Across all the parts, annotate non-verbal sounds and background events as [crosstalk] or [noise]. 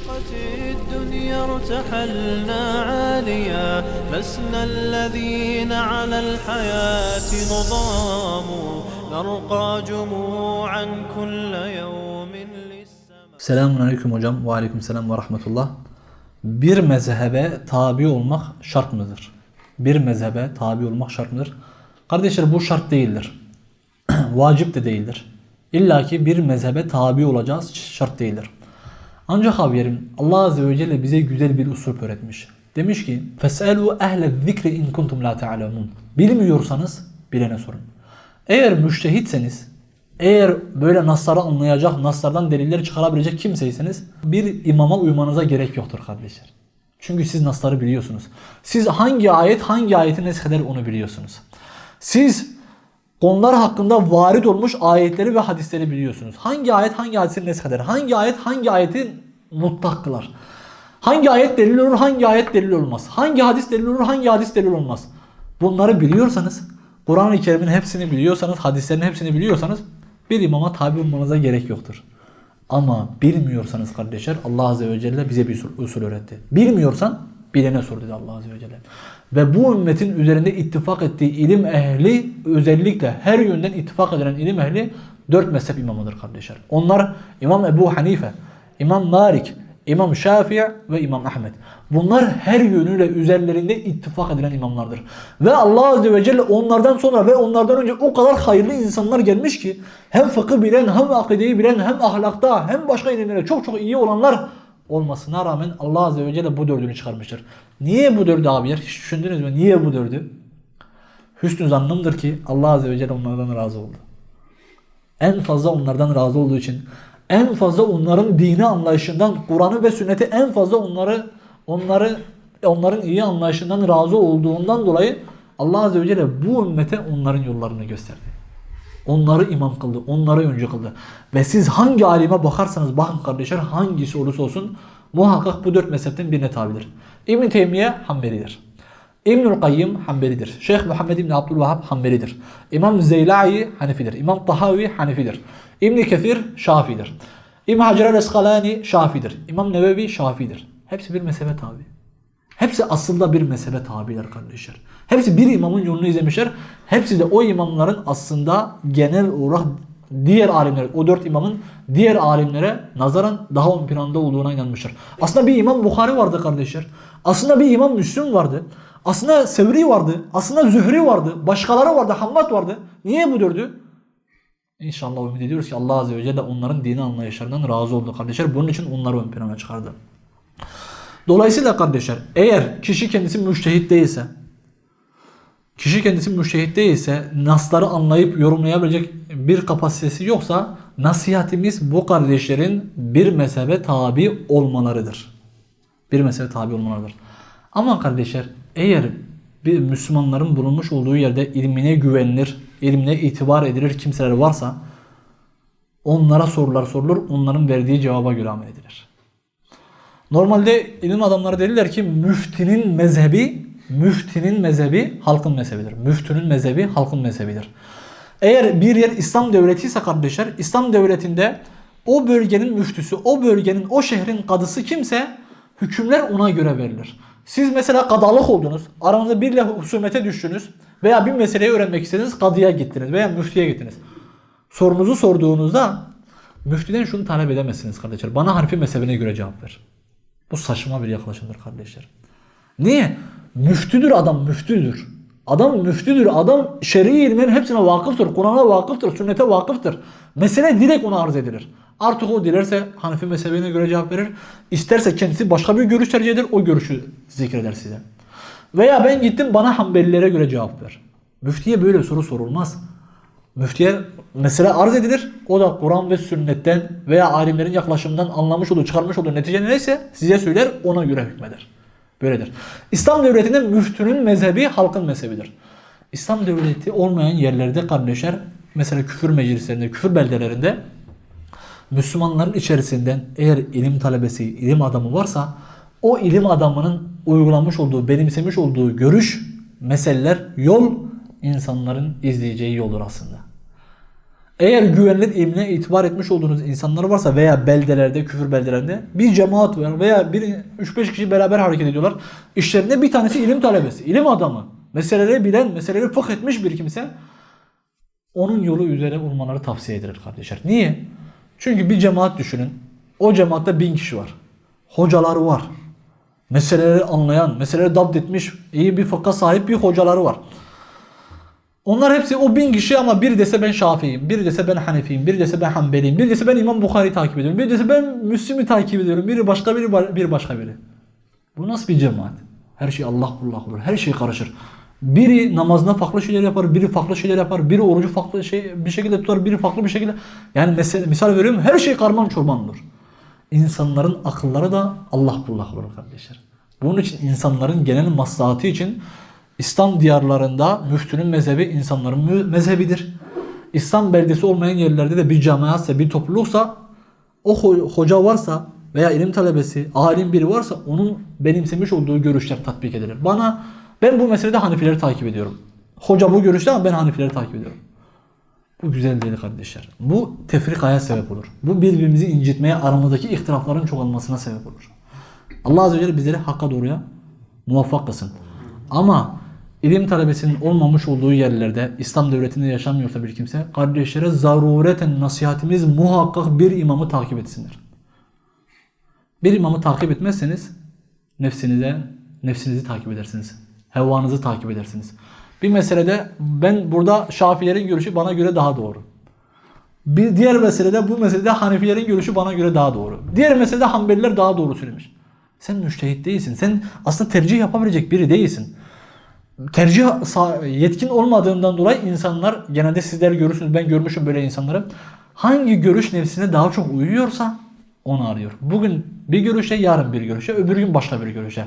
أشرقت الدنيا ارتحلنا عاليا لسنا الذين على الحياة نضام نرقى جموعا كل يوم للسماء Selamun Aleyküm hocam. Ve Aleyküm Selam ve Rahmetullah. Bir mezhebe tabi olmak şart mıdır? Bir mezhebe tabi olmak şart mıdır? Kardeşler bu şart değildir. [clears throat] Vacip de değildir. İlla ki bir mezhebe tabi olacağız şart değildir. Ancak haberim Allah Azze ve Celle bize güzel bir usul öğretmiş. Demiş ki فَسْأَلُوا اَهْلَ الذِّكْرِ اِنْ كُنْتُمْ لَا تَعْلَمُونَ Bilmiyorsanız bilene sorun. Eğer müştehitseniz, eğer böyle nasları anlayacak, naslardan deliller çıkarabilecek kimseyseniz bir imama uymanıza gerek yoktur kardeşler. Çünkü siz nasları biliyorsunuz. Siz hangi ayet hangi ayeti nesheder onu biliyorsunuz. Siz konular hakkında varit olmuş ayetleri ve hadisleri biliyorsunuz. Hangi ayet hangi hadisi nesheder? Hangi ayet hangi ayeti mutlak kılar? Hangi ayet delil olur, hangi ayet delil olmaz? Hangi hadis delil olur, hangi hadis delil olmaz? Bunları biliyorsanız, Kur'an-ı Kerim'in hepsini biliyorsanız, hadislerin hepsini biliyorsanız bir imama tabi olmanıza gerek yoktur. Ama bilmiyorsanız kardeşler Allah Azze ve Celle bize bir usul öğretti. Bilmiyorsan bilene sor dedi Allah Azze ve Celle. Ve bu ümmetin üzerinde ittifak ettiği ilim ehli özellikle her yönden ittifak edilen ilim ehli dört mezhep imamıdır kardeşler. Onlar İmam Ebu Hanife, İmam Malik, İmam Şafii ve İmam Ahmet. Bunlar her yönüyle üzerlerinde ittifak edilen imamlardır. Ve Allah Azze ve Celle onlardan sonra ve onlardan önce o kadar hayırlı insanlar gelmiş ki hem fıkıh bilen hem akideyi bilen hem ahlakta hem başka ilimlere çok çok iyi olanlar olmasına rağmen Allah Azze ve Celle bu dördünü çıkarmıştır. Niye bu dördü abiler? Hiç düşündünüz mü? Niye bu dördü? Hüsnü zannımdır ki Allah Azze ve Celle onlardan razı oldu. En fazla onlardan razı olduğu için en fazla onların dini anlayışından, Kur'an'ı ve sünneti en fazla onları onları onların iyi anlayışından razı olduğundan dolayı Allah Azze ve Celle bu ümmete onların yollarını gösterdi. Onları imam kıldı, onları öncü kıldı. Ve siz hangi alime bakarsanız bakın kardeşler hangisi olursa olsun muhakkak bu dört mezhepten birine tabidir. İbn Teymiye Hanbelidir. İbnül Kayyım Hanbelidir. Şeyh Muhammed İbni Abdülvahhab Hanbelidir. İmam Zeylai Hanefidir. İmam Tahavi Hanefidir. İbn Kefir Şafidir. İbn Hacer el-Eskalani Şafidir. İmam Nevevi Şafidir. Hepsi bir mezhebe tabi. Hepsi aslında bir mezhebe tabiler kardeşler. Hepsi bir imamın yolunu izlemişler. Hepsi de o imamların aslında genel olarak diğer alimler, o dört imamın diğer alimlere nazaran daha ön planda olduğuna inanmışlar. Aslında bir imam Bukhari vardı kardeşler. Aslında bir imam Müslüm vardı. Aslında Sevri vardı. Aslında Zühri vardı. Başkaları vardı. Hammad vardı. Niye bu dördü? İnşallah ümit ediyoruz ki Allah Azze ve Celle onların dini anlayışlarından razı oldu kardeşler. Bunun için onları ön plana çıkardı. Dolayısıyla kardeşler eğer kişi kendisi müştehit değilse kişi kendisi müştehit değilse nasları anlayıp yorumlayabilecek bir kapasitesi yoksa nasihatimiz bu kardeşlerin bir mezhebe tabi olmalarıdır. Bir mezhebe tabi olmalarıdır. Ama kardeşler eğer bir Müslümanların bulunmuş olduğu yerde ilmine güvenilir, ilmine itibar edilir kimseler varsa onlara sorular sorulur, onların verdiği cevaba göre amel edilir. Normalde ilim adamları dediler ki müftinin mezhebi, müftinin mezhebi halkın mezhebidir. Müftünün mezhebi halkın mezhebidir. Eğer bir yer İslam devleti ise kardeşler, İslam devletinde o bölgenin müftüsü, o bölgenin, o şehrin kadısı kimse hükümler ona göre verilir. Siz mesela kadalık oldunuz, aranızda biriyle husumete düştünüz veya bir meseleyi öğrenmek istediniz, kadıya gittiniz veya müftüye gittiniz. Sorunuzu sorduğunuzda müftüden şunu talep edemezsiniz kardeşler. Bana harfi mezhebine göre cevap ver. Bu saçma bir yaklaşımdır kardeşler. Niye? Müftüdür adam müftüdür. Adam müftüdür. Adam şer'i ilmin hepsine vakıftır. Kur'an'a vakıftır. Sünnete vakıftır. Mesele direkt ona arz edilir. Artık o dilerse Hanefi mezhebine göre cevap verir. İsterse kendisi başka bir görüş tercih eder. O görüşü zikreder size. Veya ben gittim bana Hanbelilere göre cevap ver. Müftiye böyle soru sorulmaz. Müftiye mesele arz edilir. O da Kur'an ve sünnetten veya alimlerin yaklaşımından anlamış olduğu, çıkarmış olduğu netice neyse size söyler ona göre hükmeder. Böyledir. İslam devletinde müftünün mezhebi halkın mezhebidir. İslam devleti olmayan yerlerde kardeşler mesela küfür meclislerinde, küfür beldelerinde Müslümanların içerisinden eğer ilim talebesi, ilim adamı varsa o ilim adamının uygulamış olduğu, benimsemiş olduğu görüş, meseleler, yol insanların izleyeceği yoldur aslında. Eğer güvenilir ilmine itibar etmiş olduğunuz insanlar varsa veya beldelerde, küfür beldelerinde bir cemaat var veya bir 3-5 kişi beraber hareket ediyorlar. İşlerinde bir tanesi ilim talebesi, ilim adamı. Meseleleri bilen, meseleleri fıkh etmiş bir kimse onun yolu üzere olmaları tavsiye edilir kardeşler. Niye? Çünkü bir cemaat düşünün. O cemaatte bin kişi var. Hocaları var. Meseleleri anlayan, meseleleri dapt etmiş, iyi bir fıkha sahip bir hocaları var. Onlar hepsi o bin kişi ama biri dese ben Şafii'yim, biri dese ben Hanefiyim, biri dese ben Hanbeliyim, biri dese ben İmam Bukhari'yi takip ediyorum, biri dese ben Müslim'i takip ediyorum, biri başka biri bir başka biri. Bu nasıl bir cemaat? Her şey Allah Allah olur, her şey karışır. Biri namazında farklı şeyler yapar, biri farklı şeyler yapar, biri orucu farklı şey bir şekilde tutar, biri farklı bir şekilde. Yani mesela, misal veriyorum her şey karman çorman olur. İnsanların akılları da Allah kullak olur kardeşler. Bunun için insanların genel maslahatı için İslam diyarlarında müftünün mezhebi insanların mezhebidir. İslam beldesi olmayan yerlerde de bir cemaatse, bir topluluksa o ho- hoca varsa veya ilim talebesi, alim biri varsa onun benimsemiş olduğu görüşler tatbik edilir. Bana ben bu meselede Hanifileri takip ediyorum. Hoca bu görüşte ama ben Hanifileri takip ediyorum. Bu güzel değil kardeşler. Bu tefrikaya sebep olur. Bu birbirimizi incitmeye, aramızdaki ihtilafların çoğalmasına sebep olur. Allah Azze ve Celle bizleri hakka doğruya muvaffak kılsın. Ama ilim talebesinin olmamış olduğu yerlerde İslam devletinde yaşamıyorsa bir kimse kardeşlere zarureten nasihatimiz muhakkak bir imamı takip etsinler. Bir imamı takip etmezseniz nefsinize nefsinizi takip edersiniz. Hevanızı takip edersiniz. Bir meselede ben burada Şafilerin görüşü bana göre daha doğru. Bir diğer meselede bu meselede Hanefilerin görüşü bana göre daha doğru. Diğer meselede Hanbeliler daha doğru söylemiş. Sen müştehit değilsin. Sen aslında tercih yapabilecek biri değilsin. Tercih yetkin olmadığından dolayı insanlar genelde sizler görürsünüz ben görmüşüm böyle insanları. Hangi görüş nefsine daha çok uyuyorsa onu arıyor. Bugün bir görüşe yarın bir görüşe öbür gün başka bir görüşe.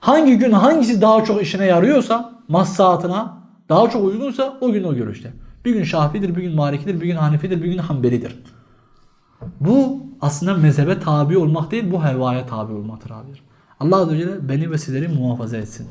Hangi gün hangisi daha çok işine yarıyorsa maslahatına daha çok uygunsa o gün o görüşte. Bir gün Şafii'dir, bir gün Maliki'dir, bir gün Hanefi'dir, bir gün Hanbeli'dir. Bu aslında mezhebe tabi olmak değil, bu hevaya tabi olmaktır abiler. Allah Azze ve Celle beni ve sizleri muhafaza etsin.